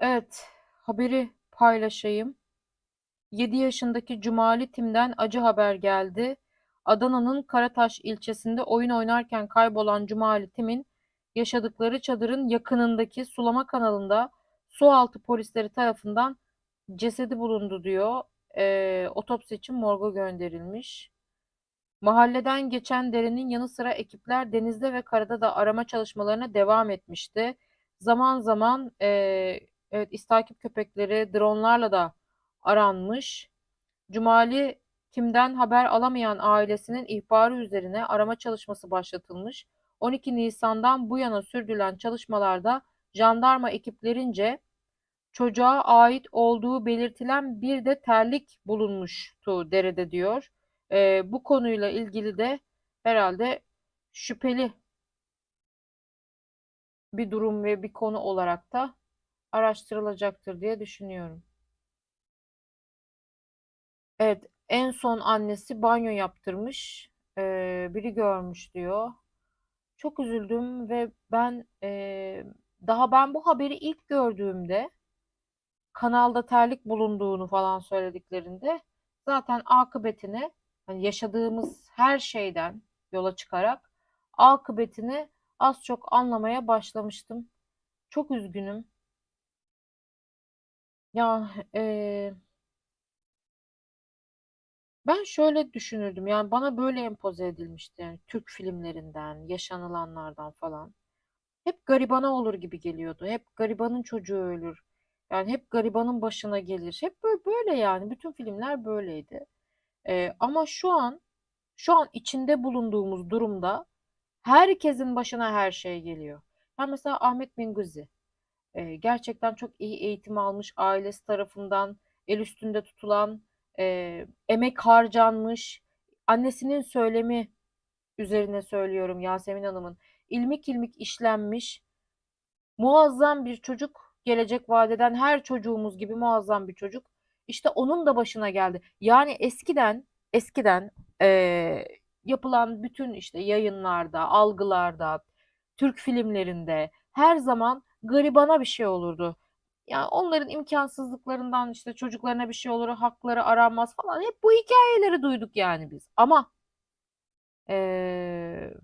Evet, haberi paylaşayım. 7 yaşındaki Cumali Tim'den acı haber geldi. Adana'nın Karataş ilçesinde oyun oynarken kaybolan Cumali Tim'in yaşadıkları çadırın yakınındaki sulama kanalında sualtı polisleri tarafından cesedi bulundu diyor. Ee, otopsi için morga gönderilmiş. Mahalleden geçen derenin yanı sıra ekipler denizde ve karada da arama çalışmalarına devam etmişti. Zaman zaman eee evet, istakip köpekleri dronlarla da aranmış. Cumali kimden haber alamayan ailesinin ihbarı üzerine arama çalışması başlatılmış. 12 Nisan'dan bu yana sürdürülen çalışmalarda jandarma ekiplerince çocuğa ait olduğu belirtilen bir de terlik bulunmuştu derede diyor. Ee, bu konuyla ilgili de herhalde şüpheli bir durum ve bir konu olarak da araştırılacaktır diye düşünüyorum. Evet, en son annesi banyo yaptırmış. Ee, biri görmüş diyor. Çok üzüldüm ve ben ee, daha ben bu haberi ilk gördüğümde kanalda terlik bulunduğunu falan söylediklerinde zaten akıbetini hani yaşadığımız her şeyden yola çıkarak akıbetini az çok anlamaya başlamıştım. Çok üzgünüm. Ya eee, ben şöyle düşünürdüm yani bana böyle empoze edilmişti yani Türk filmlerinden, yaşanılanlardan falan. Hep garibana olur gibi geliyordu. Hep garibanın çocuğu ölür. Yani hep garibanın başına gelir. Hep böyle, böyle yani. Bütün filmler böyleydi. Ee, ama şu an, şu an içinde bulunduğumuz durumda herkesin başına her şey geliyor. Ben mesela Ahmet Minguzi. E, gerçekten çok iyi eğitim almış, ailesi tarafından el üstünde tutulan, e, emek harcanmış. Annesinin söylemi üzerine söylüyorum Yasemin Hanım'ın. ilmik ilmik işlenmiş Muazzam bir çocuk, gelecek vadeden her çocuğumuz gibi muazzam bir çocuk. İşte onun da başına geldi. Yani eskiden, eskiden eee, yapılan bütün işte yayınlarda, algılarda, Türk filmlerinde her zaman garibana bir şey olurdu. Yani onların imkansızlıklarından işte çocuklarına bir şey olur, hakları aranmaz falan. Hep bu hikayeleri duyduk yani biz. Ama eee,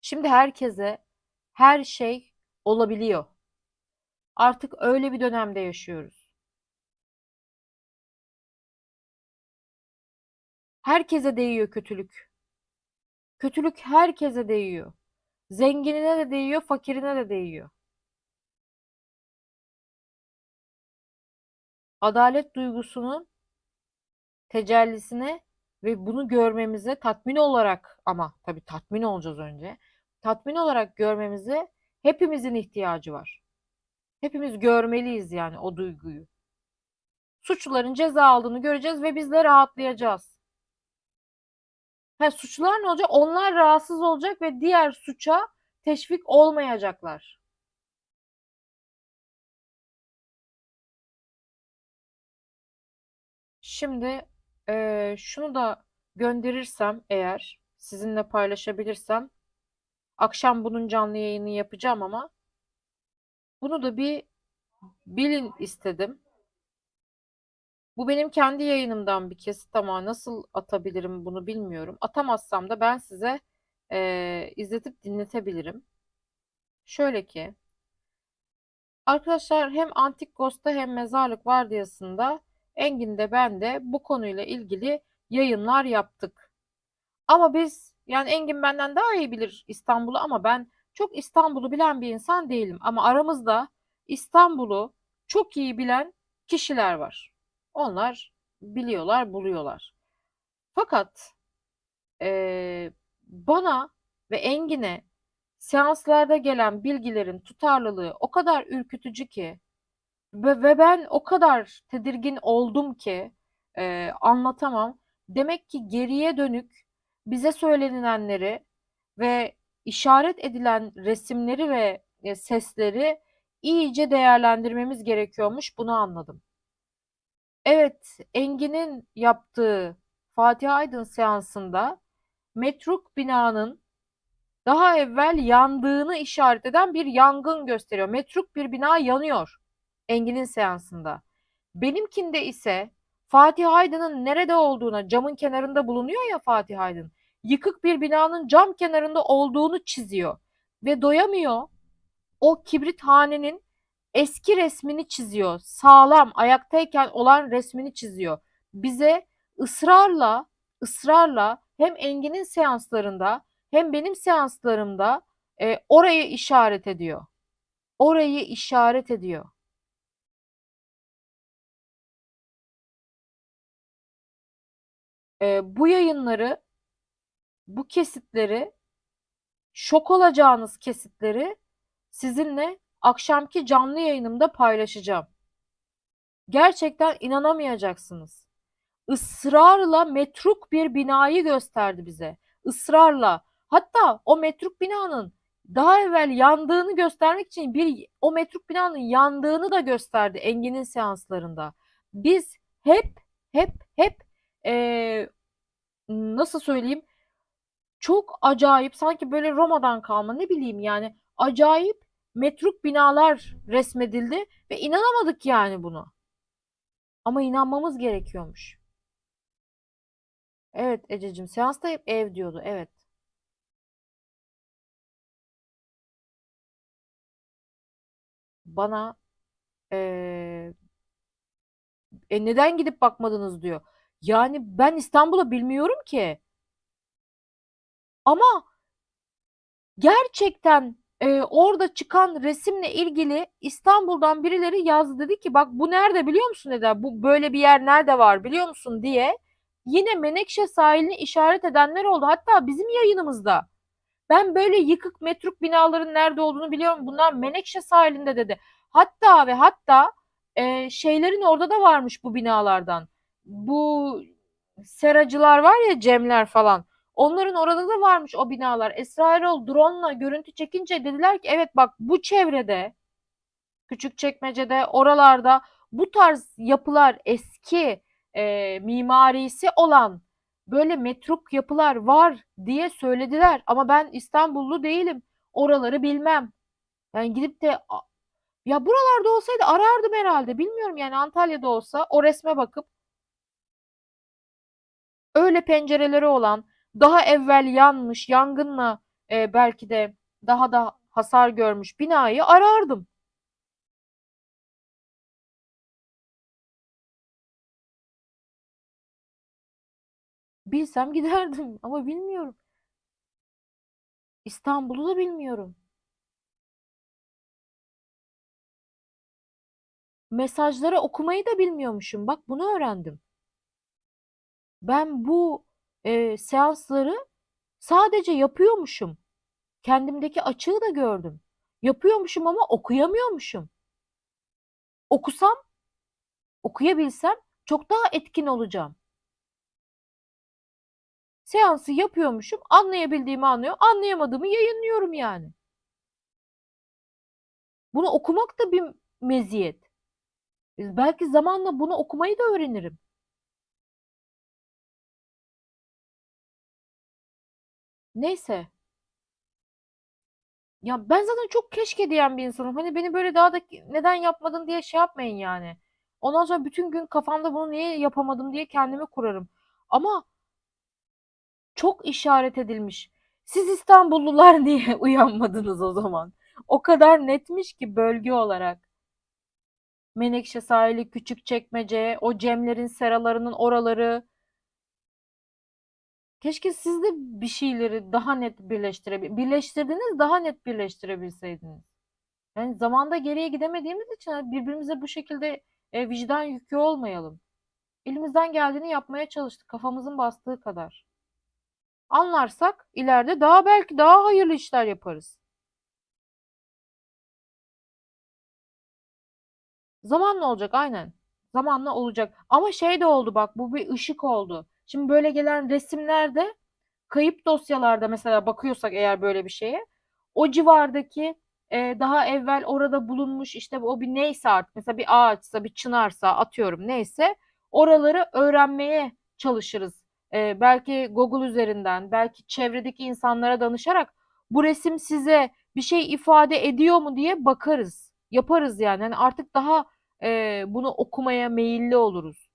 şimdi herkese her şey olabiliyor. Artık öyle bir dönemde yaşıyoruz. Herkese değiyor kötülük. Kötülük herkese değiyor. Zenginine de değiyor, fakirine de değiyor. Adalet duygusunun tecellisine ve bunu görmemize tatmin olarak ama tabii tatmin olacağız önce. Tatmin olarak görmemize hepimizin ihtiyacı var. Hepimiz görmeliyiz yani o duyguyu. Suçluların ceza aldığını göreceğiz ve biz de rahatlayacağız. Ha, suçlular ne olacak? Onlar rahatsız olacak ve diğer suça teşvik olmayacaklar. Şimdi eee, şunu da gönderirsem eğer sizinle paylaşabilirsem akşam bunun canlı yayını yapacağım ama bunu da bir bilin istedim. Bu benim kendi yayınımdan bir kesit ama nasıl atabilirim bunu bilmiyorum. Atamazsam da ben size eee, izletip dinletebilirim. Şöyle ki arkadaşlar hem Antik Ghost'ta hem Mezarlık Vardiyası'nda Engin de ben de bu konuyla ilgili yayınlar yaptık. Ama biz yani Engin benden daha iyi bilir İstanbul'u ama ben çok İstanbul'u bilen bir insan değilim. Ama aramızda İstanbul'u çok iyi bilen kişiler var. Onlar biliyorlar, buluyorlar. Fakat eee, bana ve Engin'e seanslarda gelen bilgilerin tutarlılığı o kadar ürkütücü ki ve, ve ben o kadar tedirgin oldum ki eee, anlatamam. Demek ki geriye dönük bize söylenilenleri ve işaret edilen resimleri ve e, sesleri iyice değerlendirmemiz gerekiyormuş. Bunu anladım. Evet, Engin'in yaptığı Fatih Aydın seansında metruk binanın daha evvel yandığını işaret eden bir yangın gösteriyor. Metruk bir bina yanıyor Engin'in seansında. Benimkinde ise Fatih Aydın'ın nerede olduğuna camın kenarında bulunuyor ya Fatih Aydın. Yıkık bir binanın cam kenarında olduğunu çiziyor ve doyamıyor. O kibrit hanenin eski resmini çiziyor. Sağlam ayaktayken olan resmini çiziyor. Bize ısrarla ısrarla hem Engin'in seanslarında hem benim seanslarımda e, orayı işaret ediyor. Orayı işaret ediyor. E, bu yayınları, bu kesitleri, şok olacağınız kesitleri sizinle akşamki canlı yayınımda paylaşacağım. Gerçekten inanamayacaksınız. Israrla metruk bir binayı gösterdi bize. Israrla. Hatta o metruk binanın daha evvel yandığını göstermek için bir o metruk binanın yandığını da gösterdi Engin'in seanslarında. Biz hep hep hep ee, nasıl söyleyeyim çok acayip sanki böyle Roma'dan kalma ne bileyim yani acayip metruk binalar resmedildi ve inanamadık yani bunu. Ama inanmamız gerekiyormuş. Evet Ececiğim seansta hep ev diyordu. Evet. Bana eee, e, neden gidip bakmadınız diyor. Yani ben İstanbul'u bilmiyorum ki. Ama gerçekten e, orada çıkan resimle ilgili İstanbul'dan birileri yazdı dedi ki bak bu nerede biliyor musun dedi. Bu böyle bir yer nerede var biliyor musun diye. Yine Menekşe sahilini işaret edenler oldu. Hatta bizim yayınımızda. Ben böyle yıkık metruk binaların nerede olduğunu biliyorum. Bunlar Menekşe sahilinde dedi. Hatta ve hatta e, şeylerin orada da varmış bu binalardan. Bu seracılar var ya Cemler falan. Onların orada da varmış o binalar. Esra Erol drone'la görüntü çekince dediler ki evet bak bu çevrede Küçükçekmece'de oralarda bu tarz yapılar eski e, mimarisi olan böyle metruk yapılar var diye söylediler. Ama ben İstanbullu değilim. Oraları bilmem. Yani gidip de ya buralarda olsaydı arardım herhalde. Bilmiyorum yani Antalya'da olsa o resme bakıp öyle pencereleri olan daha evvel yanmış yangınla e, belki de daha da hasar görmüş binayı arardım. Bilsem giderdim ama bilmiyorum. İstanbul'u da bilmiyorum. Mesajları okumayı da bilmiyormuşum. Bak bunu öğrendim. Ben bu e, seansları sadece yapıyormuşum. Kendimdeki açığı da gördüm. Yapıyormuşum ama okuyamıyormuşum. Okusam, okuyabilsem çok daha etkin olacağım. Seansı yapıyormuşum. Anlayabildiğimi anlıyor. Anlayamadığımı yayınlıyorum yani. Bunu okumak da bir meziyet. Belki zamanla bunu okumayı da öğrenirim. Neyse. Ya ben zaten çok keşke diyen bir insanım. Hani beni böyle daha da neden yapmadın diye şey yapmayın yani. Ondan sonra bütün gün kafamda bunu niye yapamadım diye kendimi kurarım. Ama çok işaret edilmiş. Siz İstanbullular niye uyanmadınız o zaman? O kadar netmiş ki bölge olarak. Menekşe sahili, Küçükçekmece, o Cemlerin seralarının oraları. Keşke siz de bir şeyleri daha net birleştirebil birleştirdiniz daha net birleştirebilseydiniz. Yani zamanda geriye gidemediğimiz için birbirimize bu şekilde e, vicdan yükü olmayalım. Elimizden geldiğini yapmaya çalıştık kafamızın bastığı kadar anlarsak ileride daha belki daha hayırlı işler yaparız. Zamanla olacak aynen. Zamanla olacak. Ama şey de oldu bak bu bir ışık oldu. Şimdi böyle gelen resimlerde kayıp dosyalarda mesela bakıyorsak eğer böyle bir şeye o civardaki e, daha evvel orada bulunmuş işte o bir neyse artık mesela bir ağaçsa bir çınarsa atıyorum neyse oraları öğrenmeye çalışırız e, belki Google üzerinden, belki çevredeki insanlara danışarak Bu resim size bir şey ifade ediyor mu diye bakarız. Yaparız yani. Hani artık daha e, bunu okumaya meyilli oluruz.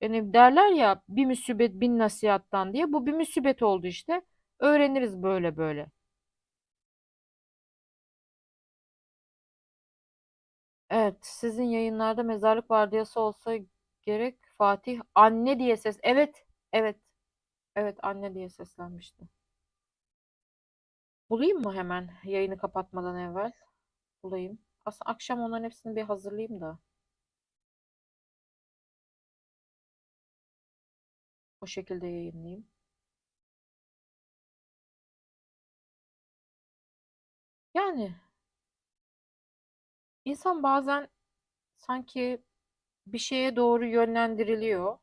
Yani derler ya bir musibet bin nasihattan diye. Bu bir musibet oldu işte. Öğreniriz böyle böyle. Evet, sizin yayınlarda mezarlık vardiyası olsa gerek Fatih anne diye ses. Evet, evet, evet anne diye seslenmişti. Bulayım mı hemen yayını kapatmadan evvel? Bulayım. Aslında akşam onların hepsini bir hazırlayayım da o şekilde yayınlayayım. Yani insan bazen sanki bir şeye doğru yönlendiriliyor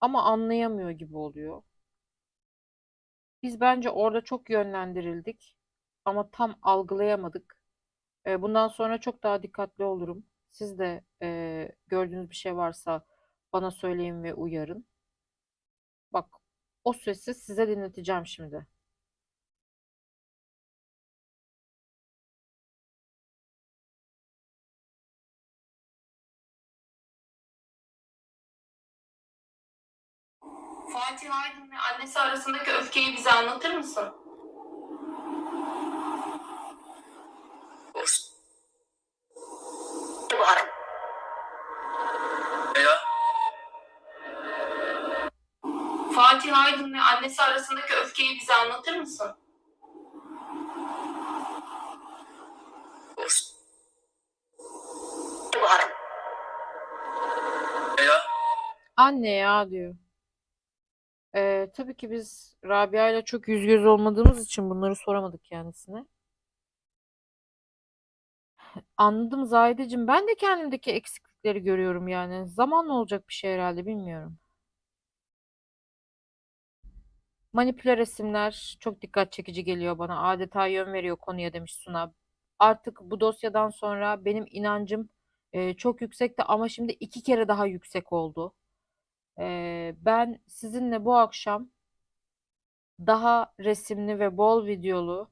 ama anlayamıyor gibi oluyor. Biz bence orada çok yönlendirildik ama tam algılayamadık. Bundan sonra çok daha dikkatli olurum. Siz de gördüğünüz bir şey varsa bana söyleyin ve uyarın. Bak, o sesi size dinleteceğim şimdi. Fatih Aydın ve annesi arasındaki öfkeyi bize anlatır mısın? Varım. Ya Fatih Aydın ve annesi arasındaki öfkeyi bize anlatır mısın? Ya Anne ya diyor. E, tabii ki biz Rabia ile çok yüz göz olmadığımız için bunları soramadık kendisine. Anladım Zahideciğim. Ben de kendimdeki eksiklikleri görüyorum yani. Zamanla olacak bir şey herhalde bilmiyorum. Manipüle resimler çok dikkat çekici geliyor bana. Adeta yön veriyor konuya demiş Suna. Artık bu dosyadan sonra benim inancım e, çok yüksekti ama şimdi iki kere daha yüksek oldu. E, ben sizinle bu akşam daha resimli ve bol videolu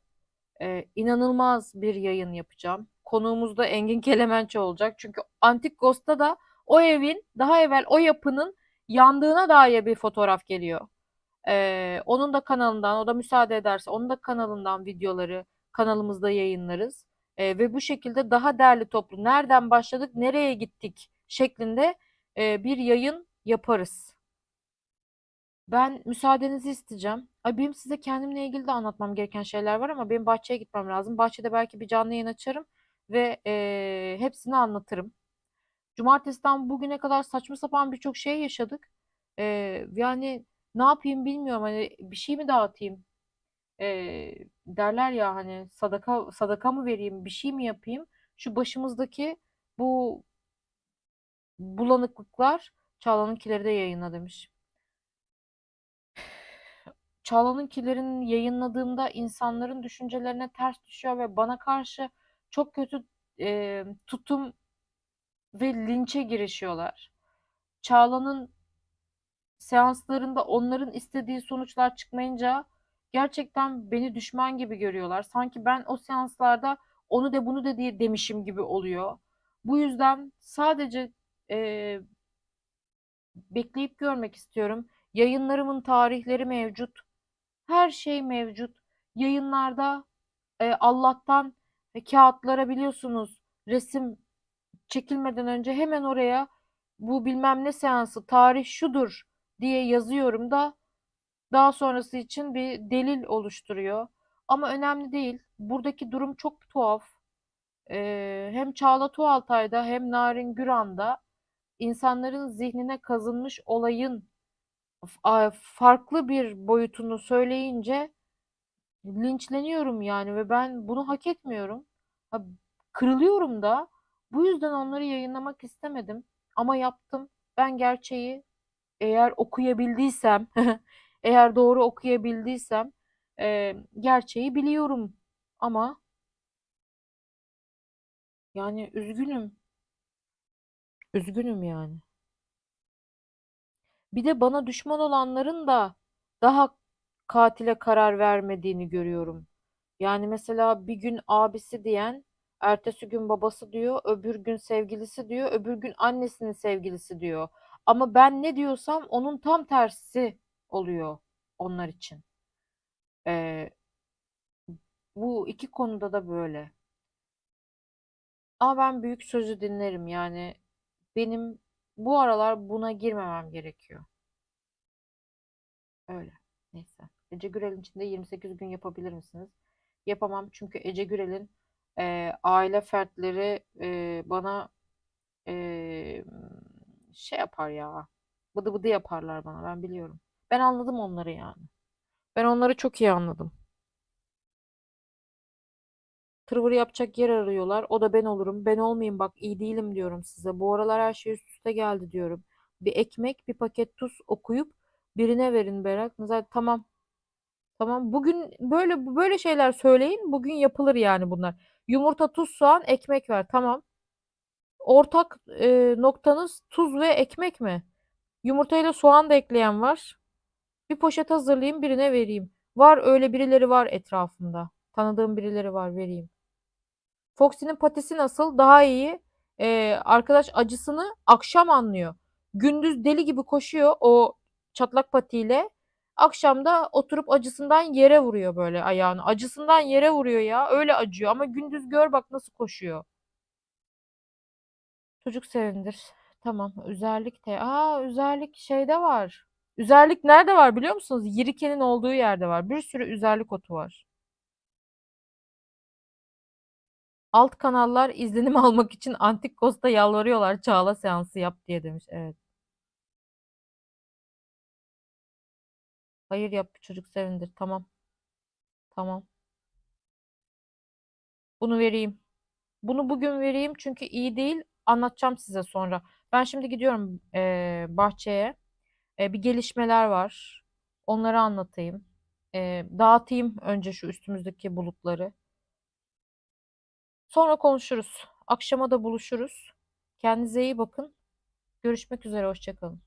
e, inanılmaz bir yayın yapacağım. Konuğumuz da Engin Kelemençi olacak. Çünkü Antik Ghost'ta da o evin daha evvel o yapının yandığına dair bir fotoğraf geliyor. Ee, onun da kanalından, o da müsaade ederse onun da kanalından videoları kanalımızda yayınlarız. Ee, ve bu şekilde daha derli toplu nereden başladık, nereye gittik şeklinde e, bir yayın yaparız. Ben müsaadenizi isteyeceğim. Ay benim size kendimle ilgili de anlatmam gereken şeyler var ama benim bahçeye gitmem lazım. Bahçede belki bir canlı yayın açarım ve e, hepsini anlatırım. Cumartesiden bugüne kadar saçma sapan birçok şey yaşadık. Ee, yani ne yapayım bilmiyorum. Hani bir şey mi dağıtayım? Ee, derler ya hani sadaka sadaka mı vereyim, bir şey mi yapayım? Şu başımızdaki bu bulanıklıklar Çağla'nınkileri de yayınla demiş. Çağla'nınkilerin yayınladığımda insanların düşüncelerine ters düşüyor ve bana karşı çok kötü e, tutum ve linçe girişiyorlar. Çağla'nın seanslarında onların istediği sonuçlar çıkmayınca gerçekten beni düşman gibi görüyorlar. Sanki ben o seanslarda onu de bunu de diye demişim gibi oluyor. Bu yüzden sadece e, bekleyip görmek istiyorum. Yayınlarımın tarihleri mevcut. Her şey mevcut. Yayınlarda e, Allah'tan e, kağıtlara biliyorsunuz resim çekilmeden önce hemen oraya bu bilmem ne seansı tarih şudur diye yazıyorum da daha sonrası için bir delil oluşturuyor. Ama önemli değil. Buradaki durum çok tuhaf. Ee, hem Çağla Tuğaltay'da hem Narin Güran'da insanların zihnine kazınmış olayın farklı bir boyutunu söyleyince linçleniyorum yani ve ben bunu hak etmiyorum. Kırılıyorum da. Bu yüzden onları yayınlamak istemedim ama yaptım. Ben gerçeği eğer okuyabildiysem, eğer doğru okuyabildiysem e, gerçeği biliyorum. Ama yani üzgünüm. Üzgünüm yani. Bir de bana düşman olanların da daha katile karar vermediğini görüyorum. Yani mesela bir gün abisi diyen, ertesi gün babası diyor, öbür gün sevgilisi diyor, öbür gün annesinin sevgilisi diyor. Ama ben ne diyorsam onun tam tersi oluyor onlar için. Ee, bu iki konuda da böyle. Ama ben büyük sözü dinlerim yani benim bu aralar buna girmemem gerekiyor. Öyle. Neyse. Ece Gürel'in içinde 28 gün yapabilir misiniz? Yapamam çünkü Ece Gürel'in e, aile fertleri e, bana e, şey yapar ya. Bıdı bıdı yaparlar bana ben biliyorum. Ben anladım onları yani. Ben onları çok iyi anladım. Tırvır yapacak yer arıyorlar. O da ben olurum. Ben olmayayım bak iyi değilim diyorum size. Bu aralar her şey üst üste geldi diyorum. Bir ekmek, bir paket tuz okuyup birine verin Berak. Zaten tamam. Tamam. Bugün böyle böyle şeyler söyleyin. Bugün yapılır yani bunlar. Yumurta, tuz, soğan, ekmek ver. Tamam. Ortak e, noktanız tuz ve ekmek mi? Yumurtayla soğan da ekleyen var. Bir poşet hazırlayayım, birine vereyim. Var öyle birileri var etrafımda. Tanıdığım birileri var, vereyim. Foxy'nin patisi nasıl? Daha iyi. Ee, arkadaş acısını akşam anlıyor. Gündüz deli gibi koşuyor o çatlak patiyle. Akşam da oturup acısından yere vuruyor böyle ayağını. Acısından yere vuruyor ya. Öyle acıyor ama gündüz gör bak nasıl koşuyor. Çocuk sevindir. Tamam. Üzerlik de. Aa üzerlik şeyde var. Üzerlik nerede var biliyor musunuz? Yirikenin olduğu yerde var. Bir sürü üzerlik otu var. Alt kanallar izlenim almak için Antik Ghost'a yalvarıyorlar. Çağla seansı yap diye demiş. Evet. Hayır yap çocuk sevindir. Tamam. Tamam. Bunu vereyim. Bunu bugün vereyim çünkü iyi değil. Anlatacağım size sonra. Ben şimdi gidiyorum eee, bahçeye. Eee, bir gelişmeler var. Onları anlatayım. Eee, dağıtayım önce şu üstümüzdeki bulutları. Sonra konuşuruz. Akşama da buluşuruz. Kendinize iyi bakın. Görüşmek üzere. Hoşça kalın.